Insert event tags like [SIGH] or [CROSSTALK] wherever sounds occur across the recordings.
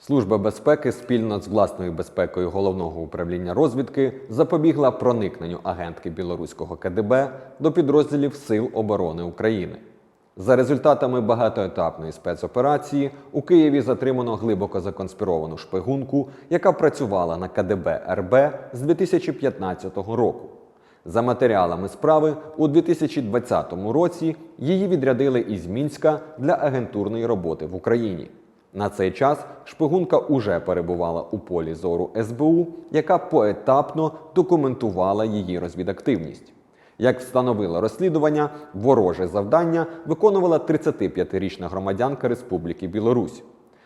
Служба безпеки спільно з власною безпекою головного управління розвідки запобігла проникненню агентки білоруського КДБ до підрозділів Сил оборони України. За результатами багатоетапної спецоперації у Києві затримано глибоко законспіровану шпигунку, яка працювала на КДБ РБ з 2015 року. За матеріалами справи у 2020 році її відрядили із Мінська для агентурної роботи в Україні. На цей час шпигунка уже перебувала у полі зору СБУ, яка поетапно документувала її розвідактивність. Як встановило розслідування, вороже завдання виконувала 35-річна громадянка Республіки Білорусь.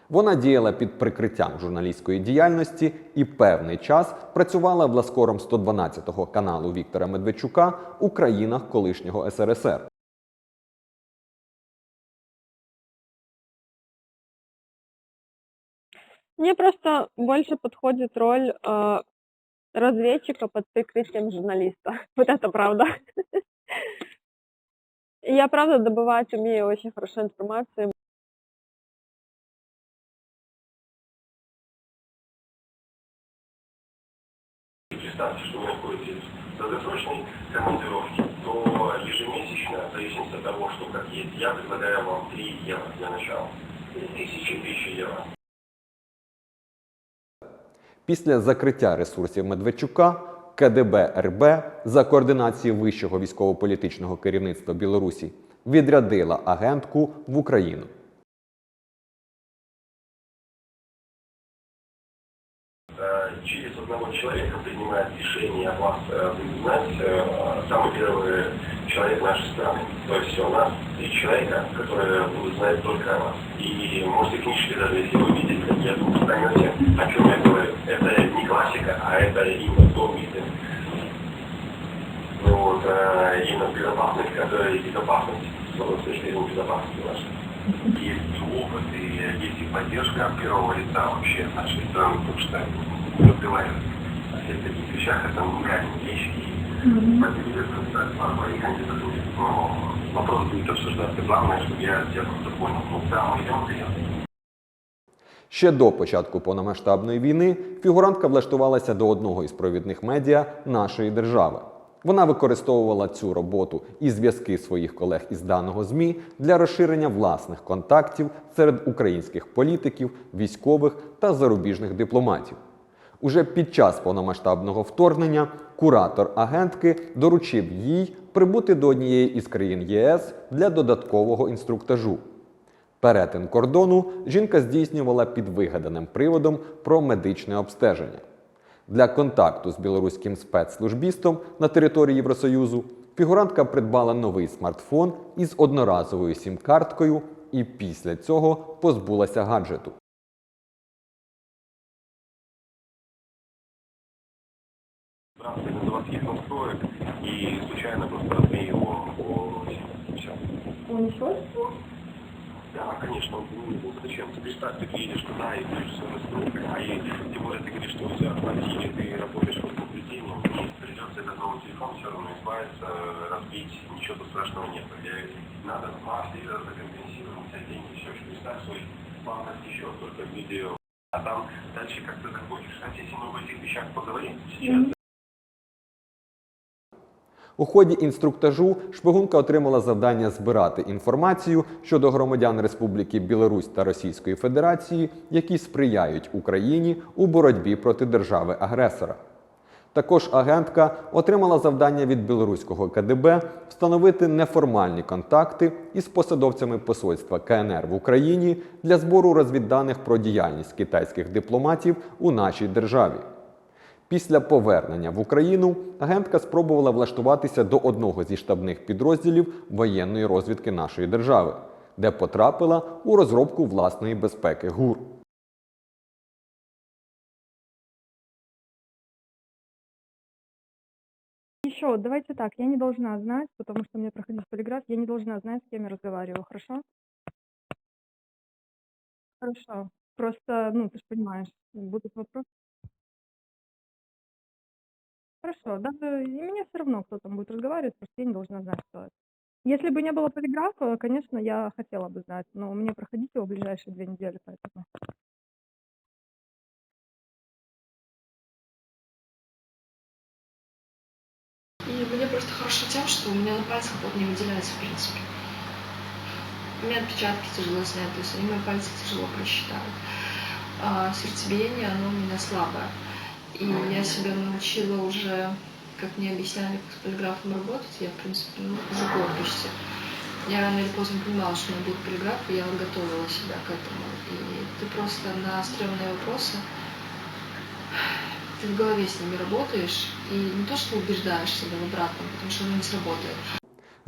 Вона діяла під прикриттям журналістської діяльності і певний час працювала власкором 112-го каналу Віктора Медведчука у країнах колишнього СРСР. Мне просто больше подходит роль э, разведчика под прикрытием журналиста. [LAUGHS] Вот это правда. [LAUGHS] Я правда добывать умею очень хорошо информацию. представьте, что вы находитесь в долгосрочной командировке, то ежемесячно, в зависимости от того, что как есть, я предлагаю вам 3 евро для начала. 3000 тысяч евро. Після закриття ресурсів Медведчука КДБ РБ за координації вищого військово-політичного керівництва Білорусі відрядила агентку в Україну. Одного человека принимает решение о вас э, знать э, самый первый человек нашей страны. То есть у нас три человека, которые будут знать только о вас. И можете книжки даже, если вы видите, какие тут поймете, о чем я говорю. Это не классика, а это именно то виды. Ну вот, э, именно безопасность, которая безопасность, с точки зрения безопасности нашей. Есть опыт, и есть и поддержка первого лица вообще нашей страны, потому что разговаривать о всех таких вещах, это реальные вещи. И поэтому я сказать, по моей кандидатуре. Но вопрос будет обсуждаться. Главное, чтобы я тебя просто понял. Ну, да, мы идем, идем. Ще до початку повномасштабної війни фігурантка влаштувалася до одного із провідних медіа нашої держави. Вона використовувала цю роботу і зв'язки своїх колег із даного ЗМІ для розширення власних контактів серед українських політиків, військових та зарубіжних дипломатів. Уже під час повномасштабного вторгнення куратор агентки доручив їй прибути до однієї із країн ЄС для додаткового інструктажу. Перетин кордону жінка здійснювала під вигаданим приводом про медичне обстеження. Для контакту з білоруським спецслужбістом на території Євросоюзу фігурантка придбала новий смартфон із одноразовою сім-карткою і після цього позбулася гаджету. Да, конечно, ну, зачем? Ты представь, ты едешь туда и будешь все настроек, а и тем более ты говоришь, что у тебя в квартире, ты работаешь под наблюдением, и придется этот новый телефон все равно избавиться, разбить, ничего тут страшного нет. Этих надо два сервера закомпенсировать, а деньги, все, что представь свой банковский счет только видео. А там дальше как ты захочешь. Кстати, если мы об этих вещах поговорим сейчас, У ході інструктажу шпигунка отримала завдання збирати інформацію щодо громадян Республіки Білорусь та Російської Федерації, які сприяють Україні у боротьбі проти держави-агресора. Також агентка отримала завдання від білоруського КДБ встановити неформальні контакти із посадовцями посольства КНР в Україні для збору розвідданих про діяльність китайських дипломатів у нашій державі. Після повернення в Україну агентка спробувала влаштуватися до одного зі штабних підрозділів воєнної розвідки нашої держави, де потрапила у розробку власної безпеки ГУР. Еще, давайте так, я не должна знать, потому что мне проходить полиграф, я не должна знать, с кем я разговариваю, хорошо? Хорошо. Просто, ну, ты же понимаешь, будут вопросы. Хорошо, даже и мне все равно, кто там будет разговаривать, просто я не должна знать, что. это. Если бы не было полиграфа, конечно, я хотела бы знать, но мне проходить его в ближайшие две недели, поэтому. И мне просто хорошо тем, что у меня на пальцах вот не выделяется, в принципе. У меня отпечатки тяжело снять, то есть они мои пальцы тяжело просчитают. А сердцебиение, оно у меня слабое. И я себя научила уже, как мне объясняли, как с полиграфом работать, я, в принципе, ну, уже год. Я рано или поздно понимала, что у меня будет полиграф, и я готовила себя к этому. И ты просто на стрёмные вопросы ты в голове с ними работаешь и не то, что убеждаешь себя в обратном, потому что оно не сработает.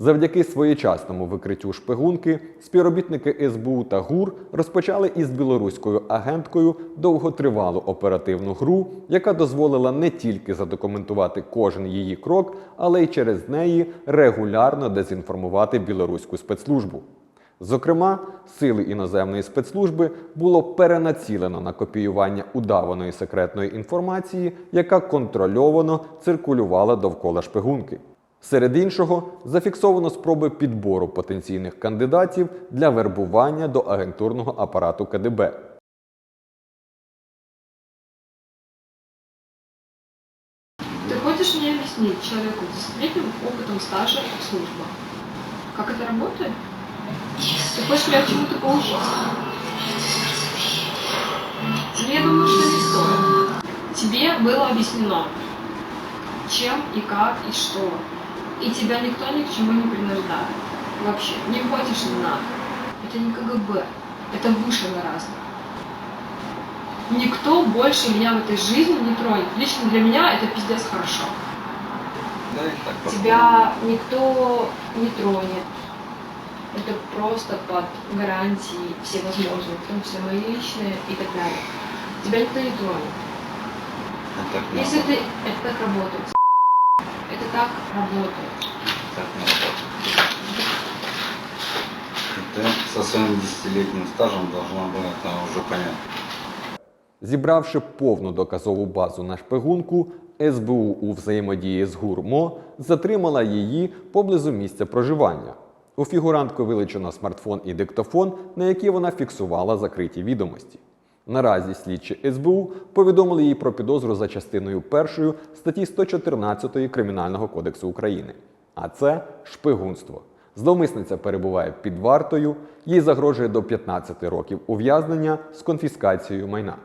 Завдяки своєчасному викриттю шпигунки співробітники СБУ та ГУР розпочали із білоруською агенткою довготривалу оперативну гру, яка дозволила не тільки задокументувати кожен її крок, але й через неї регулярно дезінформувати білоруську спецслужбу. Зокрема, сили іноземної спецслужби було перенацілено на копіювання удаваної секретної інформації, яка контрольовано циркулювала довкола шпигунки. Серед іншого, зафіксовано спроби підбору потенційних кандидатів для вербування до агентурного апарату КДБ. Ты хочешь мне объяснить человеку с десятилетним опытом стажа службы, как это работает? Ты хочешь меня чему-то поучить? Я думаю, что не стоит. Тебе было объяснено, чем и как и что. И тебя никто ни к чему не принуждает. Вообще. Не хочешь, не надо. Это не КГБ. Это выше гораздо. Никто больше меня в этой жизни не тронет. Лично для меня это пиздец хорошо. Да, так. Тебя никто не тронет. Это просто под гарантией всевозможные, в том числе мои личные и так далее. Тебя никто не тронет. А Если ты... Это так работает. Это так работает. Так не работает. И ты со своим десятилетним стажем должна была это уже понять. Зібравши повну доказову базу на шпигунку, СБУ у взаємодії з ГУРМО затримала її поблизу місця проживання. У фігурантку вилучено смартфон і диктофон, на які вона фіксувала закриті відомості. Наразі слідчі СБУ повідомили їй про підозру за частиною 1 статті 114 Кримінального кодексу України. А це шпигунство. Зловмисниця перебуває під вартою, їй загрожує до 15 років ув'язнення з конфіскацією майна.